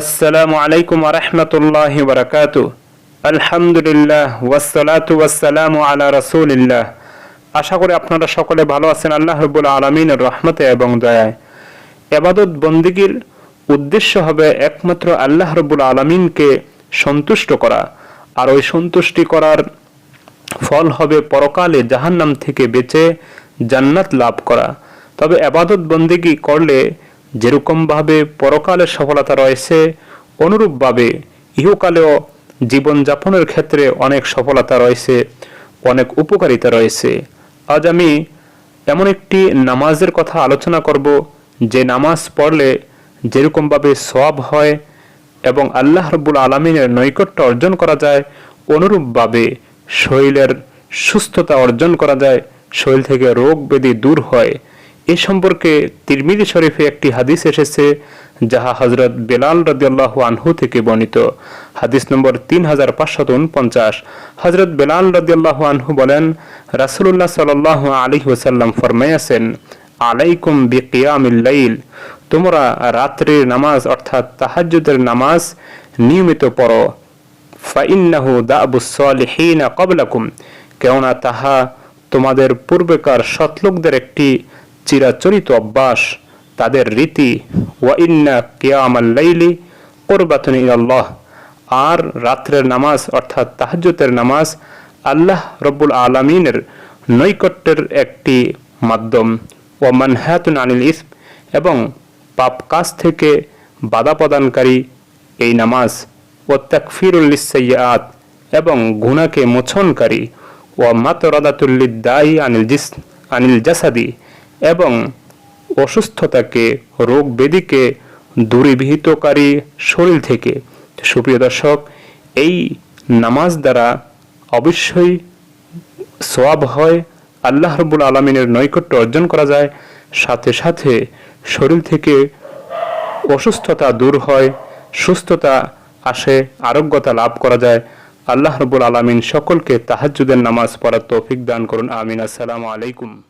আসসালামু আলাইকুম রহমতুল্লাহ বরকাত আলহামদুলিল্লাহ ওয়াসালাতু ওয়াসালামু আলা রসুলিল্লাহ। আশা করি আপনারা সকলে ভালো আছেন, আল্লাহ রবুল আলমিনের রহমতে এবং দয়ায়। এবাদত বন্দিগির উদ্দেশ্য হবে একমাত্র আল্লাহ রবুল আলমিনকে সন্তুষ্ট করা। আর ওই সন্তুষ্টি করার ফল হবে পরকালে জাহান্নাম থেকে বেঁচে জান্নাত লাভ করা। তবে আবাদত বন্দিগি করলে যেরকমভাবে পরকালের সফলতা রয়েছে, অনুরূপভাবে ইহকালেও জীবনযাপনের ক্ষেত্রে অনেক সফলতা রয়েছে, অনেক উপকারিতা রয়েছে। আজ আমি এমন একটি নামাজের কথা আলোচনা করব, যে নামাজ পড়লে যেরকমভাবে সওয়াব হয় এবং আল্লাহ রব্বুল আলমিনের নৈকট্য অর্জন করা যায়, অনুরূপভাবে শরীরের সুস্থতা অর্জন করা যায়, শরীর থেকে রোগ ব্যাধি দূর হয়। এ সম্পর্কে তিরমিজি শরীফে একটি হাদিস এসেছে, যাহা হজরত বেলাল রদিয়াল্লাহ আনহু থেকে বর্ণিত। হাদিস নম্বর তিন হাজার পাঁচশত উনপঞ্চাশ। হজরত বেলাল রদিয়াল্লাহ আনহু বলেন রাসুল্লাহ সাল আলী ওসাল্লাম ফরমাইয়াছেন, আলাইকুম বিকিয়ামিল্লাইল তোমরা রাত্রির নামাজ অর্থাৎ তাহাজ্জুদের নামাজ নিয়মিত পড়ো। ফাইন্নাহু দাবুস সালিহিনা কবলাকুম কেননা তাহা তোমাদের পূর্বেকার সৎলোকদের একটি চিরাচরিত অভ্যাস, তাদের রীতি, ওয়া ওয়াইন্না কেয়ামাল্লাইলি কোরবাতুন ইল্লাহ আর রাত্রের নামাজ অর্থাৎ তাহাজ্জুতের নামাজ আল্লাহ রব্বুল আলমিনের নৈকট্যের একটি মাধ্যম। ও মানহাতুন আনিল ইসম এবং পাপ কাজ থেকে বাধা প্রদানকারী এই নামাজ। ও তাকফিরুল্লিসাইয়াত এবং গুনাকে মোছনকারী। ও মাতরাদাতুল্লিদ্দাই আনিল জিস, আনিল জাসাদি এবং অসুস্থতাকে রোগ ব্যাধিকে দূরীভূতকারী শরীর থেকে। সুপ্রিয় দর্শক, এই নামাজ দ্বারা অবশ্যই সোয়াব হয়, আল্লাহ রবুল আলমিনের নৈকট্য অর্জন করা যায়। সাথে সাথে শরীর থেকে অসুস্থতা দূর হয়, সুস্থতা আসে, আরোগ্যতা লাভ করা যায়। আল্লাহ রবুল আলমিন সকলকে তাহাজুদের নামাজ পড়ার তৌফিক দান করুন। আমিন। আসসালামু আলাইকুম।